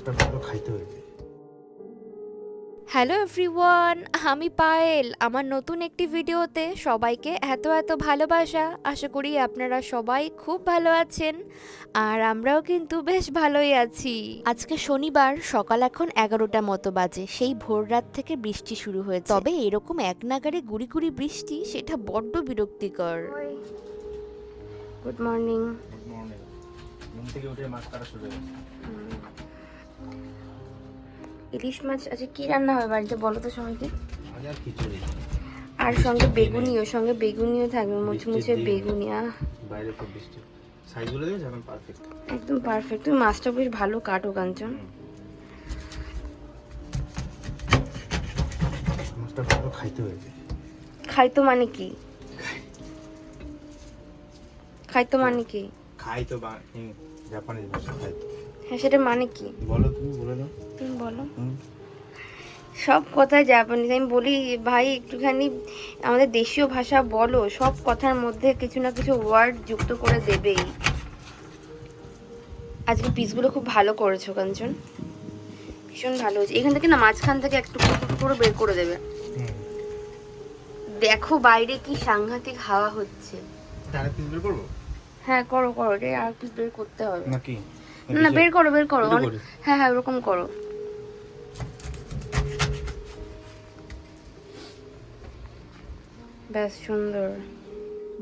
মাছটা ভালো খাইতে হয়েছে হ্যালো এভরিওয়ান আমি পায়েল। আমার নতুন একটি ভিডিওতে সবাইকে এত এত ভালোবাসা। আশা করি আপনারা সবাই খুব ভালো আছেন আর আমরাও কিন্তু বেশ ভালোই আছি। আজকে শনিবার সকাল এখন এগারোটা মতো বাজে। সেই ভোর রাত থেকে বৃষ্টি শুরু হয়েছে। তবে এরকম এক নাগারে গুড়ি গুড়ি বৃষ্টি সেটা বড্ড বিরক্তিকর। গুড মর্নিং গুড মর্নিং ঘুম থেকে উঠে মাছ কাটা শুরু গেছে ইলিশ মাছ আজকে কি রান্না হবে বাড়িতে বলো তো সবাইকে? আর সঙ্গে বেগুনিও সঙ্গে বেগুনিও থাকবে মুচমুচে বৃষ্টির দিন। বেগুনি আহ। বাইরে খুব বৃষ্টি সাইজগুলো দেখেছ? এখন পারফেক্ট একদম পারফেক্ট তুমি মাছটা বেশ ভালো কাটো কাঞ্চন। মাছটা ভালো খাইতে হয়েছে। খাইতো মানে কি? খাইতো মানে কি? খাই তো বা জাপানিজ ভাষা খাই তো হ্যাঁ সেটা মানে কি? বলো তুমি বলে দাও। তুমি বলো। সব কথাই জাপানিজ। আমি বলি ভাই একটুখানি আমাদের দেশীয় ভাষা বলো সব কথার মধ্যে কিছু না কিছু ওয়ার্ড যুক্ত করে দেবেই। আজকে পিসগুলো খুব ভালো করেছ কাঞ্চন। ভীষণ ভালো হয়েছে। এখান থেকে না মাঝখান থেকে একটু করে বের করে দেবে। দেখো বাইরে কি সাংঘাতিক হাওয়া হচ্ছে। হ্যাঁ করো করো। এটা আর পিস বের করতে হবে। নাকি? না বের করো বের করি? হ্যাঁ হ্যাঁ ওরকম করো ব্যাস সুন্দর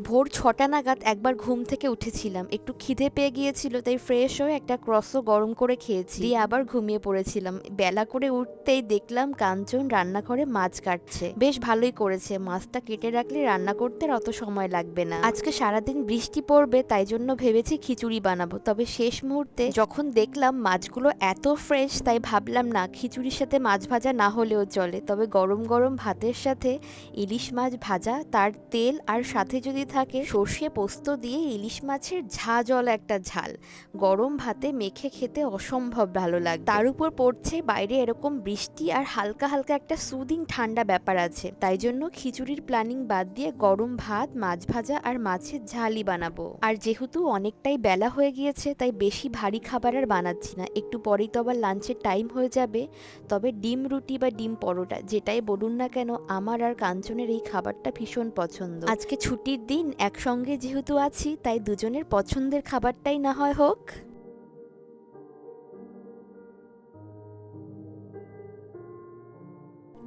ভোর ছটা নাগাদ একবার ঘুম থেকে উঠেছিলাম। একটু খিদে পেয়ে গিয়েছিল, তাই ফ্রেশ হয়ে একটা ক্রসও গরম করে খেয়েছি। দিয়ে আবার ঘুমিয়ে পড়েছিলাম। বেলা করে উঠতেই দেখলাম কাঞ্চন রান্নাঘরে মাছ কাটছে। বেশ ভালোই করেছে। মাছটা কেটে রাখলে রান্না করতে অত সময় লাগবে না। আজকে সারাদিন বৃষ্টি পড়বে, তাই জন্য ভেবেছি খিচুড়ি বানাবো। তবে শেষ মুহূর্তে যখন দেখলাম মাছগুলো এত ফ্রেশ তাই ভাবলাম না, খিচুড়ির সাথে মাছ ভাজা না হলেও চলে। তবে গরম গরম ভাতের সাথে ইলিশ মাছ ভাজা, তার তেল আর সাথে যদি থাকে সর্ষে পোস্ত দিয়ে ইলিশ মাছের ঝাঁজল একটা ঝাল। গরম ভাতে মেখে খেতে অসম্ভব ভালো লাগে। তার উপর পড়ছে বাইরে এরকম বৃষ্টি আর হালকা হালকা একটা সুদিং ঠান্ডা ব্যাপার আছে। তাই জন্য খিচুড়ির প্ল্যানিং বাদ দিয়ে গরম ভাত, মাছ ভাজা আর মাছের ঝালই বানাবো। আর যেহেতু অনেকটাই বেলা হয়ে গিয়েছে, তাই বেশি ভারী খাবার আর বানাচ্ছি না। একটু পরেই তো আবার লাঞ্চের টাইম হয়ে যাবে। তবে ডিম রুটি বা ডিম পরোটা, যেটাই বলুন না কেন, আমার আর কাঞ্চনের এই খাবারটা ভীষণ পছন্দ। আজকে ছুটির দিন একসঙ্গে যেহেতু আছি তাই দুজনের পছন্দের খাবারটাই না হয় হোক।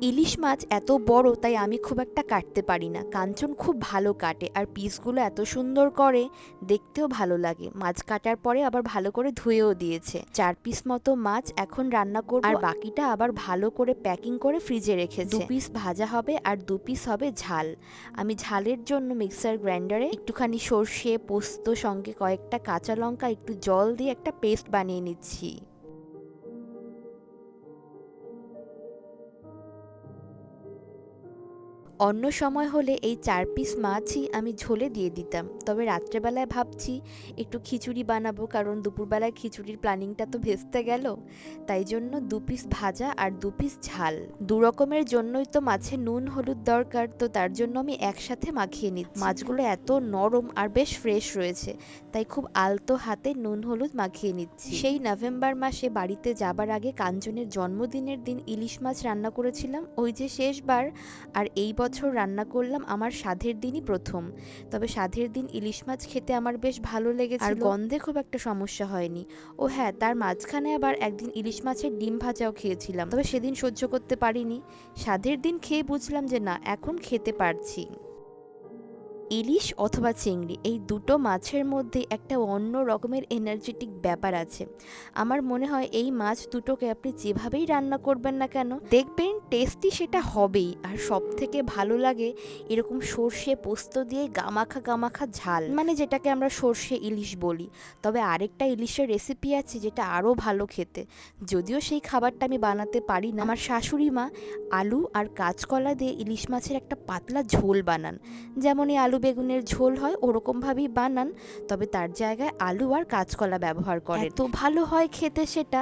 ইলিশ মাছ এত বড়, তাই আমি খুব একটা কাটতে পারি না। কাঞ্চন খুব ভালো কাটে আর পিসগুলো এত সুন্দর করে দেখতেও ভালো লাগে। মাছ কাটার পরে আবার ভালো করে ধুয়েও দিয়েছে। চার পিস মতো মাছ এখন রান্না করব আর বাকিটা আবার ভালো করে প্যাকিং করে ফ্রিজে রেখেছে। দু পিস ভাজা হবে আর দু পিস হবে ঝাল। আমি ঝালের জন্য মিক্সার গ্রাইন্ডারে একটুখানি সর্ষে, পোস্ত, সঙ্গে কয়েকটা কাঁচা লঙ্কা, একটু জল দিয়ে একটা পেস্ট বানিয়ে নিচ্ছি। অন্য সময় হলে এই চার পিস মাছই আমি ঝোলে দিয়ে দিতাম। তবে রাত্রেবেলায় ভাবছি, একটু খিচুড়ি বানাবো, কারণ দুপুরবেলায় খিচুড়ির প্ল্যানিংটা তো ভেস্তে গেল। তাই জন্য দু পিস ভাজা আর দু পিস ঝাল। দু রকমের জন্যই তো মাছে নুন, হলুদ দরকার, তো তার জন্য আমি একসাথে মাখিয়ে নিচ্ছি। মাছগুলো এত নরম আর বেশ ফ্রেশ রয়েছে, তাই খুব আলতো হাতে নুন, হলুদ মাখিয়ে নিচ্ছি। সেই নভেম্বর মাসে বাড়িতে যাবার আগে কাঞ্চনের জন্মদিনের দিন ইলিশ মাছ রান্না করেছিলাম। ওই যে শেষবার, আর এই বছর রান্না করলাম, আমার সাধের দিনই প্রথম। তবে সাধের দিন ইলিশ মাছ খেতে আমার বেশ ভালো লেগেছে আর গন্ধে খুব একটা সমস্যা হয়নি। ও হ্যাঁ তার মাঝখানে আবার একদিন ইলিশ মাছের ডিম ভাজাও খেয়েছিলাম। তবে সেদিন সহ্য করতে পারিনি। সাধের দিন খেয়ে বুঝলাম যে না, এখন খেতে পারছি। ইলিশ অথবা চিংড়ি, এই দুটো মাছের মধ্যে একটা অন্য রকমের এনার্জেটিক ব্যাপার আছে। আমার মনে হয় এই মাছ দুটোকে আপনি যেভাবেই রান্না করবেন না কেন, দেখবেন টেস্টি সেটা হবেই। আর সব থেকে ভালো লাগে এরকম সর্ষে পোস্ত দিয়ে গামাখা গামাখা ঝাল মানে যেটাকে আমরা সর্ষে ইলিশ বলি। তবে আরেকটা ইলিশের রেসিপি আছে যেটা আরও ভালো খেতে। যদিও সেই খাবারটা আমি বানাতে পারি না। আমার শাশুড়ি মা আলু আর কাঁচকলা দিয়ে ইলিশ মাছের একটা পাতলা ঝোল বানান। যেমন এই আলু বেগুনের ঝোল হয়, ওরকমভাবেই বানান। তবে তার জায়গায় আলু আর কাঁচকলা ব্যবহার করে তো ভালো হয় খেতে সেটা?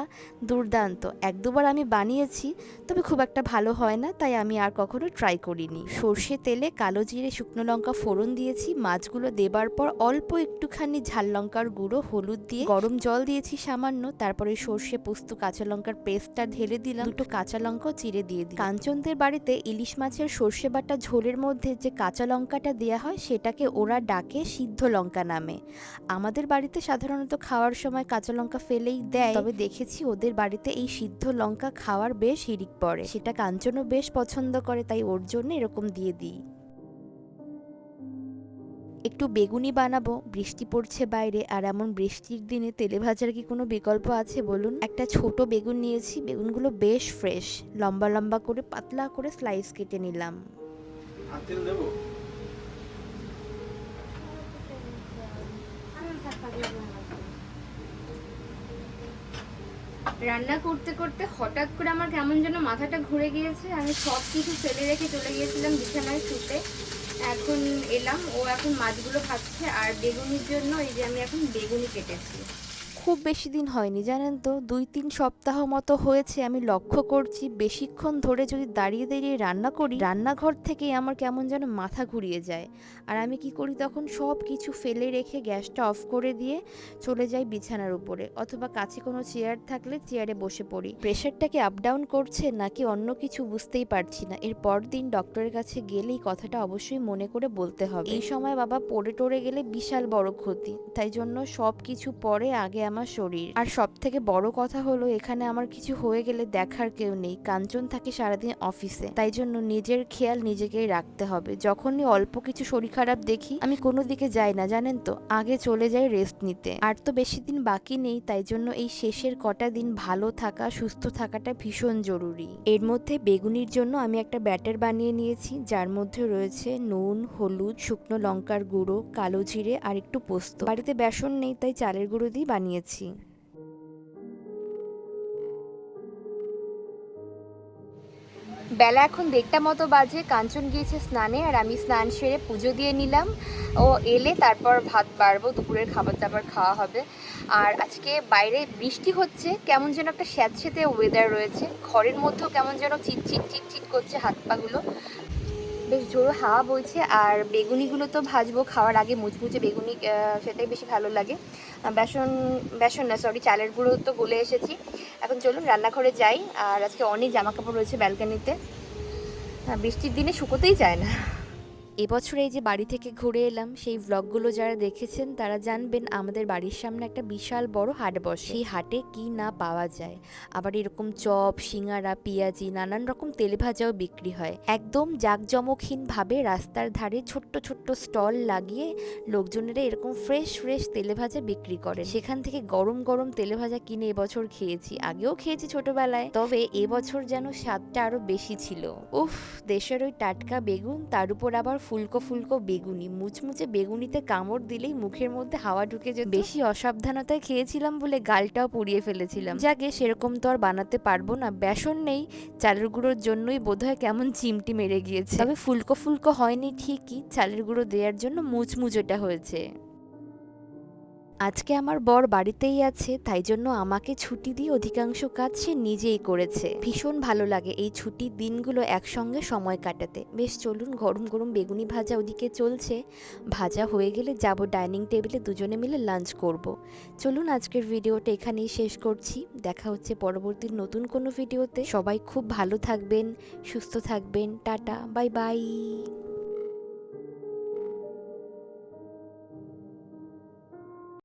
দুর্দান্ত। এক দুবার আমি বানিয়েছি, তবে খুব একটা ভালো হয় না, তাই আমি আর কখনো ট্রাই করিনি। সর্ষে তেলে কালো জিরে, শুকনো লঙ্কা ফোড়ন দিয়েছি। মাছগুলো দেবার পর অল্প একটুখানি ঝাল লঙ্কার গুঁড়ো, হলুদ দিয়ে গরম জল দিয়েছি সামান্য। তারপরে সর্ষে পোস্ত কাঁচা লঙ্কার পেস্টটা ঢেলে দিলাম। দুটো কাঁচা লঙ্কাও চিড়ে দিয়ে দিই কাঞ্চনদের বাড়িতে ইলিশ মাছের সর্ষে বাটা ঝোলের মধ্যে যে কাঁচা লঙ্কাটা দেওয়া হয় সেটাকে ওরা ডাকে সিদ্ধ লঙ্কা নামে। আমাদের বাড়িতে সাধারণত খাওয়ার সময় কাঁচা লঙ্কা ফেলেই দেয়। তবে দেখেছি ওদের বাড়িতে এই সিদ্ধ লঙ্কা খাওয়ার বেশ হিড়িক পড়ে। সেটা কাঞ্চনও বেশ পছন্দ করে, তাই ওর জন্য এরকম দিয়ে দিই। একটু বেগুনি বানাবো, বৃষ্টি পড়ছে বাইরে, আর এমন বৃষ্টির দিনে তেলে ভাজার কি কোনো বিকল্প আছে বলুন? একটা ছোট বেগুন নিয়েছি, বেগুনগুলো বেশ ফ্রেশ। লম্বা লম্বা করে, পাতলা করে স্লাইস কেটে নিলাম। রান্না করতে করতে হঠাৎ করে আমার কেমন যেন মাথাটা ঘুরে গিয়েছে। আমি সব কিছু ফেলে রেখে চলে গিয়েছিলাম বিছানায় শুতে। এখন এলাম, ও এখন মাছগুলো খাচ্ছে আর বেগুনির জন্য এই যে আমি এখন বেগুনি কেটেছি। খুব বেশি দিন হয়নি, জানেন তো? দুই তিন সপ্তাহ মতো হয়েছে, আমি লক্ষ্য করছি বেশিক্ষণ ধরে যদি দাঁড়িয়ে দাঁড়িয়ে রান্না করি, রান্নাঘর থেকেই আমার কেমন যেন মাথা ঘুরিয়ে যায়। আর আমি কি করি তখন? সব কিছু ফেলে রেখে গ্যাসটা অফ করে দিয়ে চলে যাই বিছানার উপরে, অথবা কাছে কোনো চেয়ার থাকলে চেয়ারে বসে পড়ি। প্রেশারটাকে আপ ডাউন করছে, নাকি অন্য কিছু বুঝতেই পারছি না? এর পর দিন ডক্টরের কাছে গেলেই কথাটা অবশ্যই মনে করে বলতে হবে। এই সময় বাবা পড়ে টরে গেলে বিশাল বড় ক্ষতি, তাই জন্য সব কিছু পরে আগে আমার শরীর। আর সব থেকে বড় কথা হলো, এখানে আমার কিছু হয়ে গেলে দেখার কেউ নেই। কাঞ্চন থাকে সারাদিন অফিসে। তাই জন্য নিজের খেয়াল নিজেকেই রাখতে হবে। যখনই অল্প কিছু শরীর খারাপ দেখি, আমি কোনো দিকে যাই না, জানেন তো? আগে চলে যাই রেস্ট নিতে। আর তো বেশি দিন বাকি নেই, তাই জন্য এই শেষের কটা দিন ভালো থাকা, সুস্থ থাকাটা ভীষণ জরুরি। এর মধ্যে বেগুনির জন্য আমি একটা ব্যাটার বানিয়ে নিয়েছি, যার মধ্যে রয়েছে নুন, হলুদ, শুকনো লঙ্কার গুঁড়ো, কালো জিরে আর একটু পোস্ত। বাড়িতে বেসন নেই, তাই চালের গুঁড়ো দিয়ে বানিয়েছি বেলা এখন দেড়টা মতো বাজে, কাঞ্চন গিয়েছে স্নানে আর আমি স্নান সেরে পুজো দিয়ে নিলাম। ও এলে তারপর ভাত বাড়বো, দুপুরের খাবার দাবার খাওয়া হবে। আর আজকে বাইরে বৃষ্টি হচ্ছে, কেমন যেন একটা স্যাঁতস্যাঁতে ওয়েদার রয়েছে। ঘরের মধ্যেও কেমন যেন চিটচিট চিটচিট করছে হাত পাগুলো বেশ জোরো হাওয়া বইছে আর বেগুনিগুলো তো ভাজবো, খাওয়ার আগে মুচমুচে বেগুনি সেটাই বেশি ভালো লাগে। বেসন বেসন না সরি চালের গুঁড়ো তো গলে এসেছি। এখন চলুন রান্নাঘরে যাই। আর আজকে অনেক জামা কাপড় রয়েছে ব্যালকানিতে। বৃষ্টির দিনে শুকোতেই যায় না। এবছর এই যে বাড়ি থেকে ঘুরে এলাম, সেই ভ্লগগুলো যারা দেখেছেন, তারা জানবেন আমাদের বাড়ির সামনে একটা বিশাল বড় হাট বসে। সেই হাটে কি না পাওয়া যায়? আবার এরকম চপ, সিঙ্গারা, পেঁয়াজি, নানান রকম তেলে ভাজাও বিক্রি হয়। একদম জাঁকজমকহীন ভাবে রাস্তার ধারে ছোট্ট ছোট্ট স্টল লাগিয়ে লোকজনেরা এরকম ফ্রেশ ফ্রেশ তেলে ভাজা বিক্রি করে। সেখান থেকে গরম গরম তেলে ভাজা কিনে এবছর খেয়েছি। আগেও খেয়েছি ছোটবেলায়, তবে এবছর যেন স্বাদটা আরও বেশি ছিল। উফ, দেশের ওই টাটকা বেগুন, তার উপর আবার ফুলকো ফুলকো বেগুনি। মুচমুচে বেগুনিতে কামড় দিলেই মুখের মধ্যে হাওয়া ঢুকে যেত। বেশি অসাবধানতায় খেয়েছিলাম বলে গালটাও পুড়িয়ে ফেলেছিলাম। যাকে সেরকম তো আর বানাতে পারব না। বেসন নেই, চালের গুঁড়োর জন্যই বোধহয় কেমন চিমটি মেরে গিয়েছে। তবে ফুলকো ফুলকো হয়নি ঠিকই, চালের গুঁড়ো দেওয়ার জন্য মুচমুচোটা হয়েছে। আজকে আমার বর বাড়িতেই আছে, তাই জন্য আমাকে ছুটি দিয়ে অধিকাংশ কাজ সে নিজেই করেছে। ভীষণ ভালো লাগে এই ছুটির দিনগুলো একসঙ্গে সময় কাটাতে। বেশ চলুন, গরম গরম বেগুনি ভাজা ওদিকে চলছে। ভাজা হয়ে গেলে যাব ডাইনিং টেবিলে, দুজনে মিলে লাঞ্চ করব। চলুন, আজকের ভিডিওটা এখানেই শেষ করছি। দেখা হচ্ছে পরবর্তী নতুন কোনো ভিডিওতে। সবাই খুব ভালো থাকবেন, সুস্থ থাকবেন। Tata, bye bye.